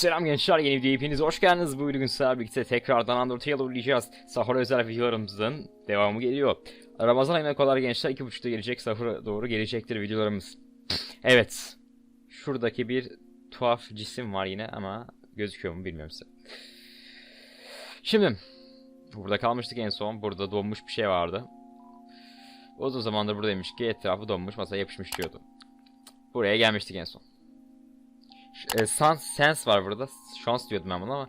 Selam gençler yeni videoya hepiniz hoş geldiniz. Bu bugün sizlerle birlikte tekrardan Undertale oynayacağız. Sahur özel videolarımızın devamı geliyor. Ramazan ayına kadar gençler 2.30'da gelecek sahura doğru gelecektir videolarımız. Evet. Şuradaki bir tuhaf cisim var yine ama gözüküyor mu bilmiyorum size. Şimdi burada kalmıştık en son. Burada donmuş bir şey vardı. Uzun zamandır buradaymış ki etrafı donmuş masaya yapışmış diyordu. Buraya gelmiştik en son. E, sans, sense var burada. Şans diyordum ben buna ama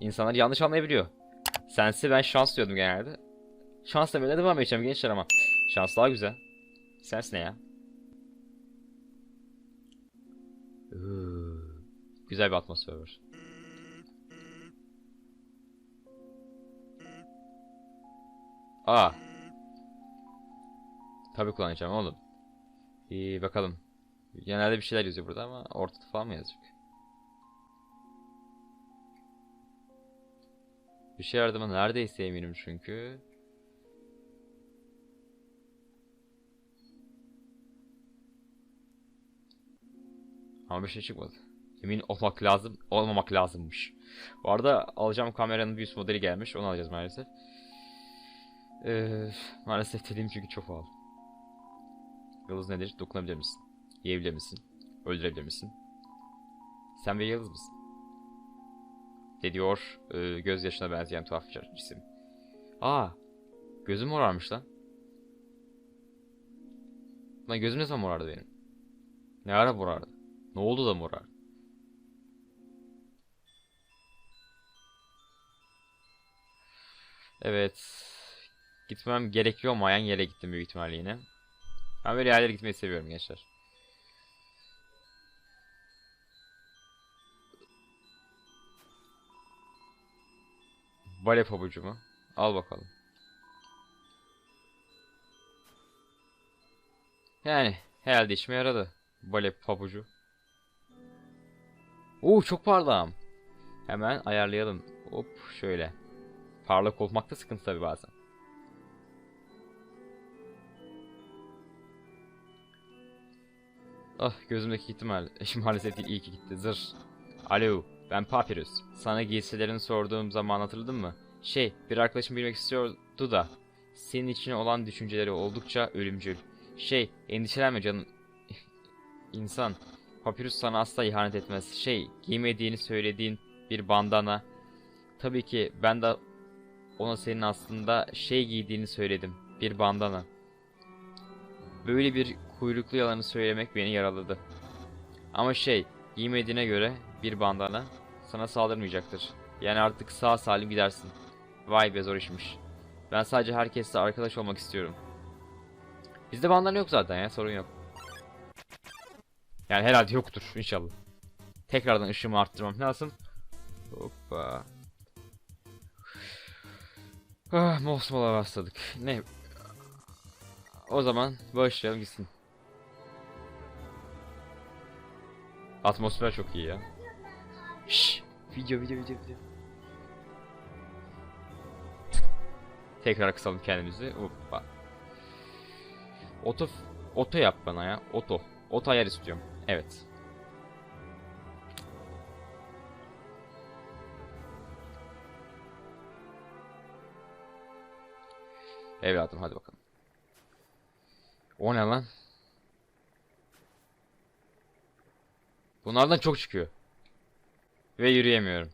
insanlar yanlış anlayabiliyor. Sense'i ben şans diyordum genelde. Şans demeye devam edeceğim gençler ama. Şans daha güzel. Sense ne ya? Güzel bir atmosfer var. Aa. Tabii kullanacağım oğlum. İyi bakalım. Genelde bir şeyler yazıyor burada ama ortada falan mı yazacak? Bir şey yardımı neredeyse eminim çünkü. Ama bir şey çıkmadı. Emin olmak lazım, olmamak lazımmış. Bu arada alacağım kameranın bir üst modeli gelmiş. Onu alacağız maalesef. Ee, maalesef dediğim çünkü çok pahalı. Yıldız nedir? Dokunabilir misin? Yiyebilir misin? Öldürebilir misin? Sen bir yıldız mısın? De diyor e, gözyaşına benzeyen tuhaf bir cisim. Aa, gözüm morarmış lan. Lan gözüm ne zaman morardı benim? Ne ara morardı? Ne oldu da morardı? Evet. Gitmem gerekiyor olmayan yere gittim büyük ihtimalle yine. Ben böyle yerlere gitmeyi seviyorum gençler. Bale pabucu mu? Al bakalım. Yani herhalde işime yaradı. Bale pabucu. Oo çok parlağım. Hemen ayarlayalım. Hop şöyle. Parlak olmakta sıkıntı tabi bazen. Ah gözümdeki ihtimal. Maalesef iyi ki gitti. Zır. Alo ben Papyrus. Sana giysilerini sorduğum zaman hatırladın mı? Şey bir arkadaşım bilmek istiyordu da. Senin için olan düşünceleri oldukça ölümcül. Şey endişelenme canım. İnsan. Papyrus sana asla ihanet etmez. Şey giymediğini söylediğin bir bandana. Tabii ki ben de ona senin aslında şey giydiğini söyledim. Bir bandana. Böyle bir kuyruklu yalanı söylemek beni yaraladı. Ama şey, giymediğine göre bir bandana sana saldırmayacaktır. Yani artık sağ salim gidersin. Vay be zor işmiş. Ben sadece herkesle arkadaş olmak istiyorum. Bizde bandana yok zaten ya sorun yok. Yani herhalde yoktur inşallah. Tekrardan ışığımı arttırmam lazım. Hoppa. Ah, mosmola başladık. Ne? O zaman başlayalım gitsin. Atmosfer çok iyi ya. Şşş. Video video video video. Tekrar kısalım kendimizi. Hoppa. Oto oto yap bana ya. Oto. Oto ayar istiyorum. Evet. Evladım hadi bakalım. O ne lan? Bunlardan çok çıkıyor. Ve yürüyemiyorum.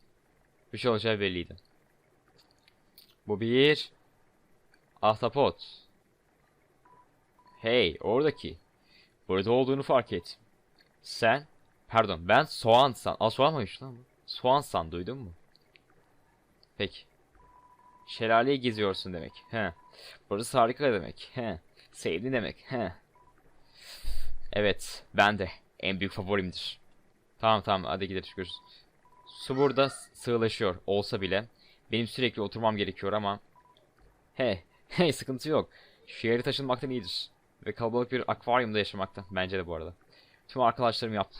Bir şey olacağı belliydi. Bu bir... Ahtapot. Hey, oradaki. Burada olduğunu fark et. Sen... Pardon, ben soğan san... Aa soğan mıymış lan bu? Soğan san, duydun mu? Peki. Şelaleyi geziyorsun demek. He. Burası harika demek. He. Sevdi demek. He. Evet, ben de. En büyük favorimdir. Tamam tamam hadi gidelim görüşürüz. Su burada sığlaşıyor olsa bile benim sürekli oturmam gerekiyor ama he he sıkıntı yok. Şehri taşınmaktan iyidir. Ve kalabalık bir akvaryumda yaşamaktan bence de bu arada. Tüm arkadaşlarım yap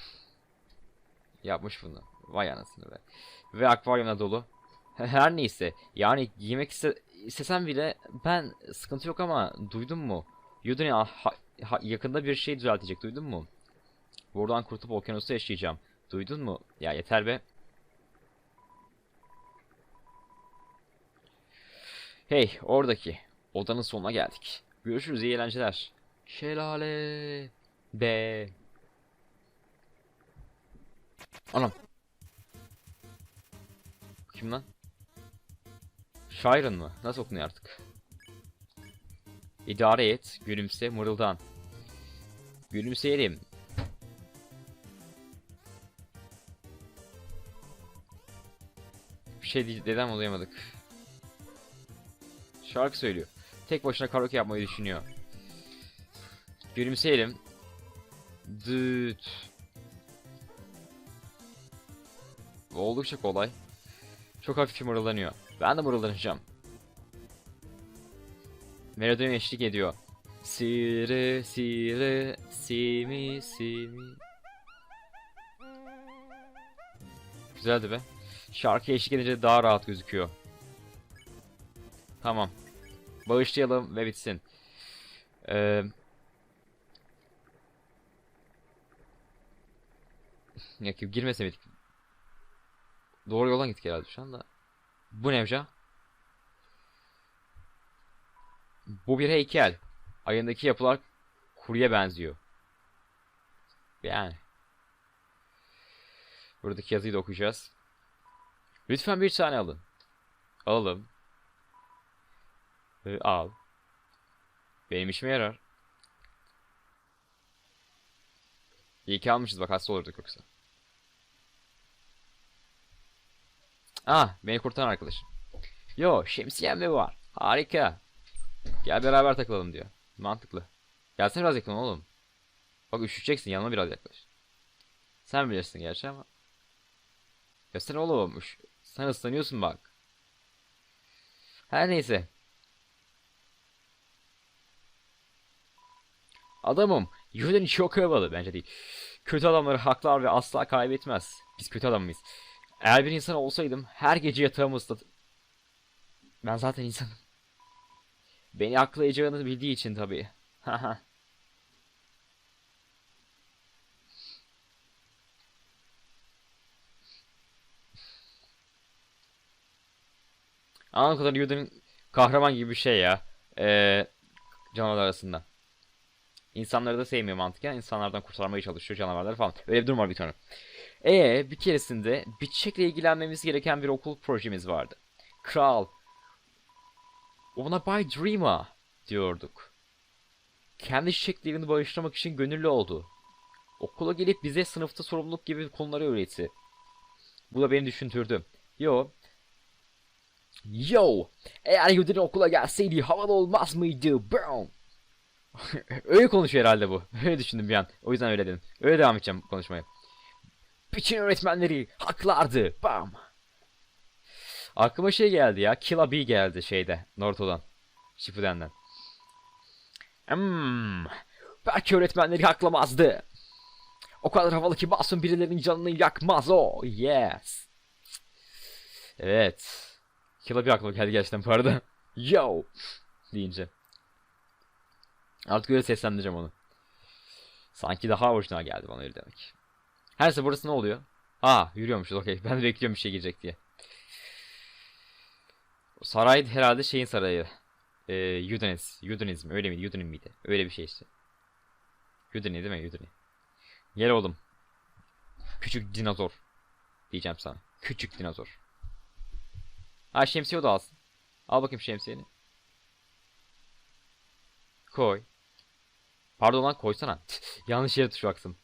yapmış bunu. Vay anasını be. Ve akvaryumda dolu. Her neyse yani giymek iste istesem bile ben sıkıntı yok ama duydun mu? Yudun ya ha- yakında bir şey düzeltecek duydun mu? Buradan kurtulup okyanusta yaşayacağım. Duydun mu? Ya yeter be. Hey oradaki odanın sonuna geldik. Görüşürüz iyi eğlenceler. Şelale de. Anam. Kim lan? Şairin mı? Nasıl okunuyor artık? İdare et, gülümse, mırıldan. Gülümseyelim. Bir şey neden olayamadık? Şarkı söylüyor. Tek başına karaoke yapmayı düşünüyor. Gülümseyelim. Düt. Oldukça kolay. Çok hafif mırıldanıyor. Ben de mırıldanacağım. Melodiye eşlik ediyor. Siri siri simi simi. Güzeldi be. Şarkı eşlik edince daha rahat gözüküyor. Tamam. Bağışlayalım ve bitsin. Ee, ya ki girmese miydik? Doğru yoldan gittik herhalde şu anda. Bu ne hocam? Bu bir heykel. Ayındaki yapılar kuruya benziyor. Yani. Buradaki yazıyı da okuyacağız. Lütfen bir tane alın. Alalım. Ee, al. Benim işime yarar. İyi ki almışız bak hasta olurduk yoksa. Ah beni kurtaran arkadaşım. Yo şemsiyem mi var? Harika. Gel beraber takılalım diyor. Mantıklı. Gelsene biraz yakın oğlum. Bak üşüyeceksin yanıma biraz yaklaş. Sen bilirsin gerçi ama. Gelsene oğlum. Üş... Sen ıslanıyorsun bak. Her neyse. Adamım. Yuden çok havalı bence değil. Kötü adamları haklar ve asla kaybetmez. Biz kötü adam mıyız? Eğer bir insan olsaydım her gece yatağımı ıslat... Ben zaten insanım. Beni aklayacağını bildiği için tabii. Anladığım kadarıyla Yuda'nın kahraman gibi bir şey ya. Ee, canavarlar arasında. İnsanları da sevmiyor mantıken. İnsanlardan kurtarmaya çalışıyor canavarları falan. Öyle bir durum var bir tane. Ee, bir keresinde bir çiçekle ilgilenmemiz gereken bir okul projemiz vardı. Kral. Ona Bay Dreamer diyorduk. Kendi çiçeklerini bağışlamak için gönüllü oldu. Okula gelip bize sınıfta sorumluluk gibi konuları öğretti. Bu da beni düşündürdü. Yo. Yo. Eğer Yudin okula gelseydi havalı olmaz mıydı? Boom. öyle konuşuyor herhalde bu. Öyle düşündüm bir an. O yüzden öyle dedim. Öyle devam edeceğim konuşmaya. Bütün öğretmenleri haklardı. Bam. Aklıma şey geldi ya. Killa Bee geldi şeyde. Naruto'dan. Shippuden'den. Hmm. Belki öğretmenleri haklamazdı. O kadar havalı ki masum birilerinin canını yakmaz o. Yes. Evet. Killa Bee aklıma geldi gerçekten bu arada. Yo. Deyince. Artık öyle seslendireceğim onu. Sanki daha orijinal geldi bana öyle demek. Her neyse burası ne oluyor? Aa yürüyormuşuz okey. Ben de bekliyorum bir şey gelecek diye. Saray herhalde şeyin sarayı. Ee, Yudeniz. Yudenizm öyle miydi? Yudenim miydi? Öyle bir şey işte. Yudeni değil mi? Yudeni. Gel oğlum. Küçük dinozor. Diyeceğim sana. Küçük dinozor. Ha şemsiye o da alsın. Al bakayım şemsiyeni. Koy. Pardon lan koysana. Yanlış yere tuş baksın.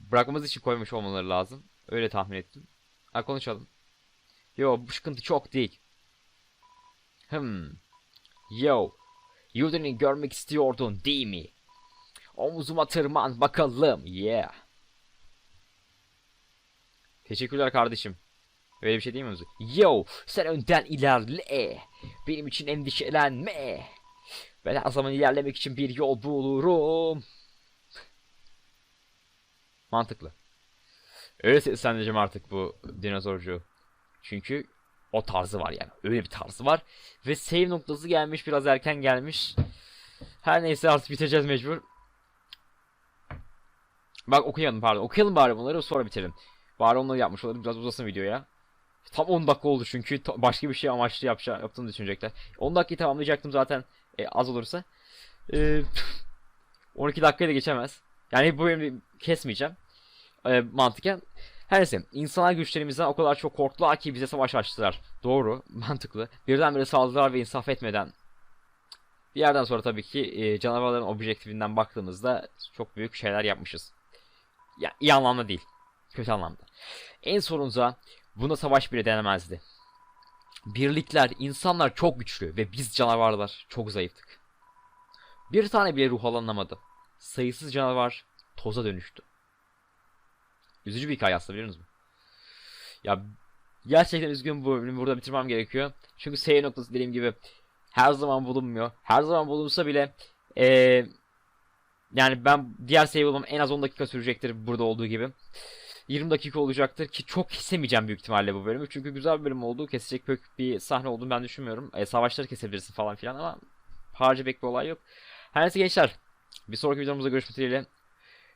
Bırakmamız için koymuş olmaları lazım. Öyle tahmin ettim. Ha konuşalım. Yo bu sıkıntı çok değil. Hmm. Yo. Yuden'i görmek istiyordun değil mi? Omuzuma tırman bakalım. Yeah. Teşekkürler kardeşim. Öyle bir şey değil mi? Yo sen önden ilerle. Benim için endişelenme. Ben her zaman ilerlemek için bir yol bulurum. Mantıklı. Öyle seslendireceğim artık bu dinozorcu. Çünkü o tarzı var yani. Öyle bir tarzı var. Ve save noktası gelmiş biraz erken gelmiş. Her neyse artık biteceğiz mecbur. Bak okuyalım pardon. Okuyalım bari bunları sonra bitirelim. Bari onları yapmış olalım. Biraz uzasın video ya. Tam 10 dakika oldu çünkü başka bir şey amaçlı yapşa, yaptığını düşünecekler. 10 dakikayı tamamlayacaktım zaten e, az olursa. E, 12 dakikayı da geçemez. Yani bu bölümü kesmeyeceğim. E, mantıken. Her neyse insanlar güçlerimizden o kadar çok korktular ki bize savaş açtılar. Doğru, mantıklı. Birdenbire saldırılar ve insaf etmeden bir yerden sonra tabii ki e, canavarların objektifinden baktığımızda çok büyük şeyler yapmışız. Ya iyi anlamda değil. Kötü anlamda. En sonunda buna savaş bile denemezdi. Birlikler, insanlar çok güçlü ve biz canavarlar çok zayıftık. Bir tane bile ruh alanamadı. Sayısız canavar toza dönüştü. Üzücü bir hikaye aslında biliyor musunuz? Ya gerçekten üzgünüm bu bölümü burada bitirmem gerekiyor. Çünkü seyir noktası dediğim gibi her zaman bulunmuyor. Her zaman bulunsa bile eee, yani ben diğer save bulmam en az 10 dakika sürecektir burada olduğu gibi. 20 dakika olacaktır ki çok kesemeyeceğim büyük ihtimalle bu bölümü. Çünkü güzel bir bölüm oldu. Kesecek pek bir sahne olduğunu ben düşünmüyorum. E, savaşları kesebilirsin falan filan ama harcayacak bir olay yok. Her neyse gençler. Bir sonraki videomuzda görüşmek dileğiyle.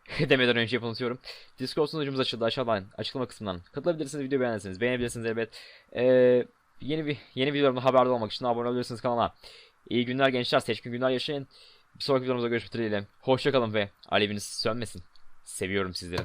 demeden önce unutuyorum. Discord sunucumuz açıldı aşağıdan açıklama kısmından. Katılabilirsiniz video beğenirsiniz. Beğenebilirsiniz elbet. Ee, yeni bir yeni videolarımda haberdar olmak için abone olabilirsiniz kanala. İyi günler gençler. Seçkin günler yaşayın. Bir sonraki videomuzda görüşmek dileğiyle. Hoşçakalın ve aleviniz sönmesin. Seviyorum sizleri.